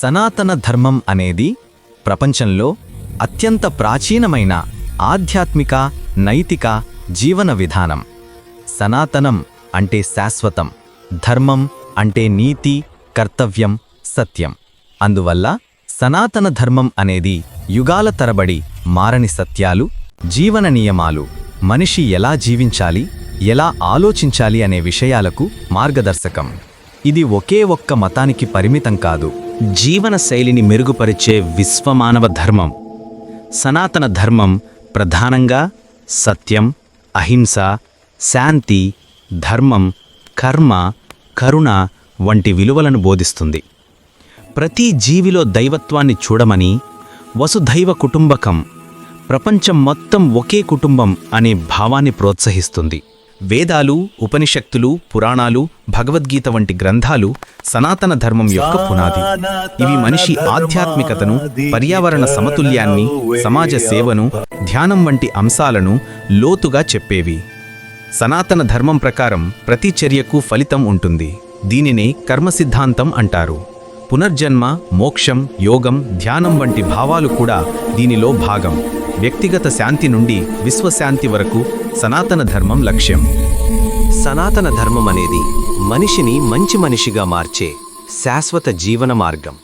సనాతన ధర్మం అనేది ప్రపంచంలో అత్యంత ప్రాచీనమైన ఆధ్యాత్మిక నైతిక జీవన విధానం. సనాతనం అంటే శాశ్వతం ధర్మం అంటే నీతి కర్తవ్యం సత్యం. అందువల్ల సనాతన ధర్మం అనేది యుగాల తరబడి మారని సత్యాలు జీవన నియమాలు మనిషి ఎలా జీవించాలి ఎలా ఆలోచించాలి అనే విషయాలకు మార్గదర్శకం. ఇది ఒకే ఒక్క మతానికి పరిమితం కాదు. జీవన శైలిని మెరుగుపరిచే విశ్వమానవ ధర్మం. సనాతన ధర్మం ప్రధానంగా సత్యం అహింస శాంతి ధర్మం కర్మ కరుణ వంటి విలువలను బోధిస్తుంది. ప్రతి జీవిలో దైవత్వాన్ని చూడమని వసుధైవ కుటుంబకం ప్రపంచం మొత్తం ఒకే కుటుంబం అనే భావాన్ని ప్రోత్సహిస్తుంది. వేదాలు ఉపనిషత్తులు పురాణాలు భగవద్గీత వంటి గ్రంథాలు సనాతన ధర్మం యొక్క పునాది. ఇవి మనిషి ఆధ్యాత్మికతను పర్యావరణ సమతుల్యాన్ని సమాజ సేవను ధ్యానం వంటి అంశాలను లోతుగా చెప్పేవి. సనాతన ధర్మం ప్రకారం ప్రతి చర్యకు ఫలితం ఉంటుంది. దీనినే కర్మ సిద్ధాంతం అంటారు. పునర్జన్మ మోక్షం యోగం ధ్యానం వంటి భావాలు కూడా దీనిలో భాగం. వ్యక్తిగత శాంతి నుండి విశ్వశాంతి వరకు సనాతన ధర్మం లక్ష్యం. సనాతన ధర్మం అనేది మనిషిని మంచి మనిషిగా మార్చే శాశ్వత జీవన మార్గం.